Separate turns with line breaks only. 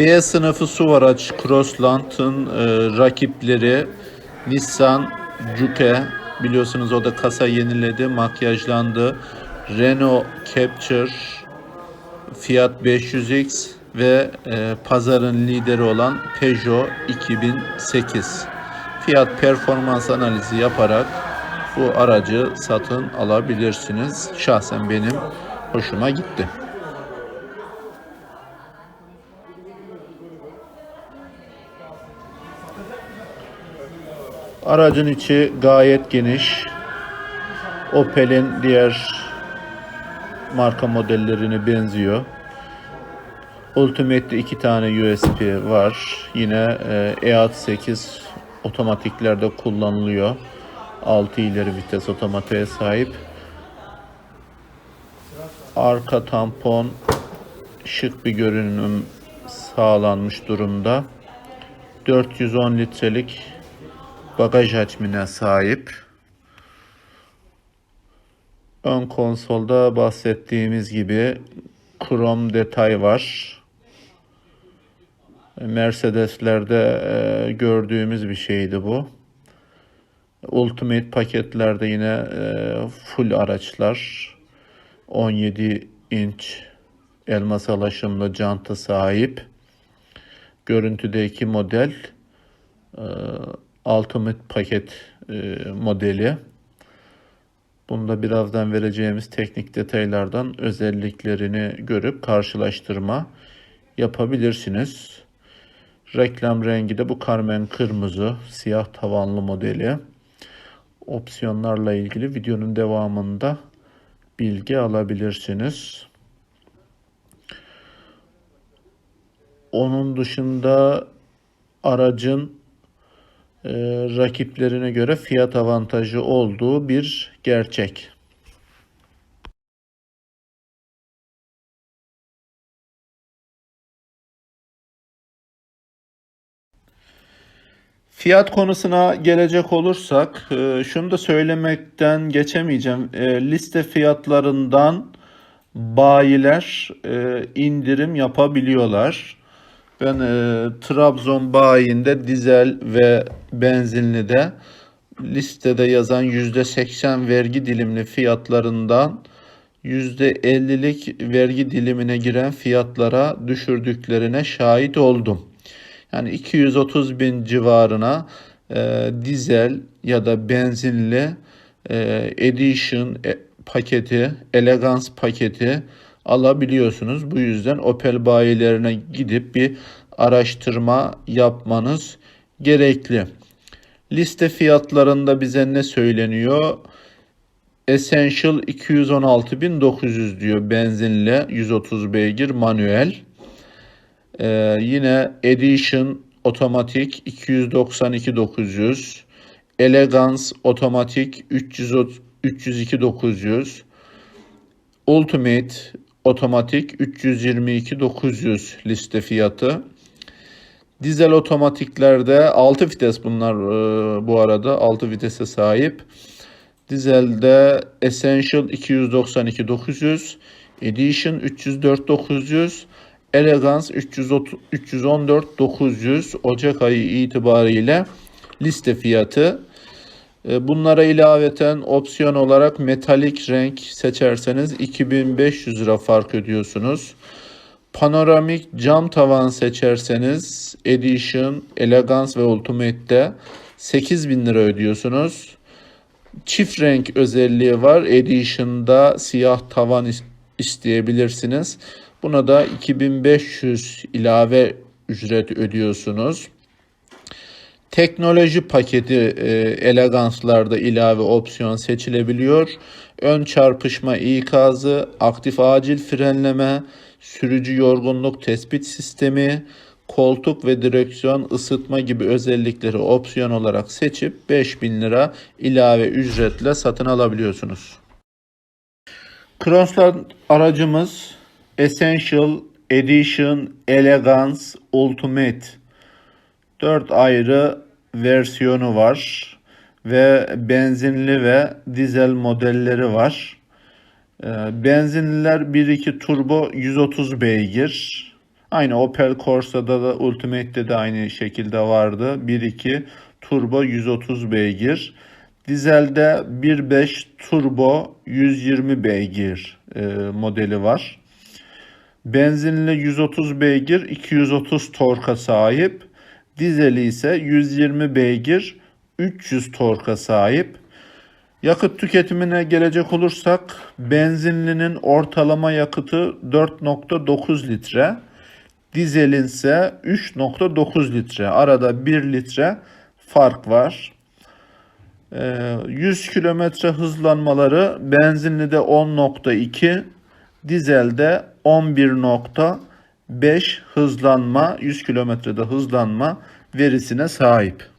B sınıfı SUV araç Crossland'ın e, rakipleri Nissan Juke biliyorsunuz o da kasa yeniledi, makyajlandı. Renault Capture, Fiat 500X ve e, pazarın lideri olan Peugeot 2008. Fiyat performans analizi yaparak bu aracı satın alabilirsiniz. Şahsen benim hoşuma gitti. Aracın içi gayet geniş. Opel'in diğer marka modellerine benziyor. Ultimate'de iki tane USB var. Yine e, E68 otomatiklerde kullanılıyor. 6 ileri vites otomatiğe sahip. Arka tampon şık bir görünüm sağlanmış durumda. 410 litrelik bagaj hacmine sahip. Ön konsolda bahsettiğimiz gibi krom detay var. Mercedes'lerde e, gördüğümüz bir şeydi bu. Ultimate paketlerde yine e, full araçlar. 17 inç elmas alaşımlı janta sahip. Görüntüdeki model e, Ultimate paket e, modeli. Bunda birazdan vereceğimiz teknik detaylardan özelliklerini görüp karşılaştırma yapabilirsiniz. Reklam rengi de bu karmen kırmızı siyah tavanlı modeli. Opsiyonlarla ilgili videonun devamında bilgi alabilirsiniz. Onun dışında aracın e, rakiplerine göre fiyat avantajı olduğu bir gerçek. Fiyat konusuna gelecek olursak, e, şunu da söylemekten geçemeyeceğim. E, Liste fiyatlarından bayiler e, indirim yapabiliyorlar. Ben e, Trabzon bayinde dizel ve benzinli de listede yazan %80 vergi dilimli fiyatlarından %50'lik vergi dilimine giren fiyatlara düşürdüklerine şahit oldum. Yani 230 bin civarına e, dizel ya da benzinli e, Edition e, paketi, Elegance paketi alabiliyorsunuz. Bu yüzden Opel bayilerine gidip bir araştırma yapmanız gerekli. Liste fiyatlarında bize ne söyleniyor? Essential 216.900 diyor benzinle 130 beygir manuel. Ee, yine Edition otomatik 292.900. Elegance otomatik 300 302.900. Ultimate otomatik 322.900 liste fiyatı. Dizel otomatiklerde 6 vites bunlar e, bu arada 6 vitese sahip. Dizelde Essential 292.900, Edition 304.900, Elegance 314.900 Ocak ayı itibariyle liste fiyatı. E, Bunlara ilaveten opsiyon olarak metalik renk seçerseniz 2500 lira fark ödüyorsunuz. Panoramik cam tavan seçerseniz Edition, Elegance ve Ultimate'de 8000 lira ödüyorsunuz. Çift renk özelliği var. Edition'da siyah tavan isteyebilirsiniz. Buna da 2500 ilave ücret ödüyorsunuz. Teknoloji paketi e, eleganslarda ilave opsiyon seçilebiliyor. Ön çarpışma ikazı, aktif acil frenleme, sürücü yorgunluk tespit sistemi, koltuk ve direksiyon ısıtma gibi özellikleri opsiyon olarak seçip 5000 lira ilave ücretle satın alabiliyorsunuz. Crossland aracımız Essential, Edition, Elegance, Ultimate 4 ayrı versiyonu var ve benzinli ve dizel modelleri var. Ee, Benzinliler 1.2 turbo 130 beygir. Aynı Opel Corsa'da da Ultimate'de de aynı şekilde vardı. 1.2 turbo 130 beygir. Dizelde 1.5 turbo 120 beygir e, modeli var. Benzinli 130 beygir 230 torka sahip. Dizeli ise 120 beygir 300 torka sahip. Yakıt tüketimine gelecek olursak benzinlinin ortalama yakıtı 4.9 litre. Dizelin ise 3.9 litre. Arada 1 litre fark var. Ee, 100 kilometre hızlanmaları benzinli de 10.2, dizelde 11.5 hızlanma, 100 kilometrede hızlanma verisine sahip.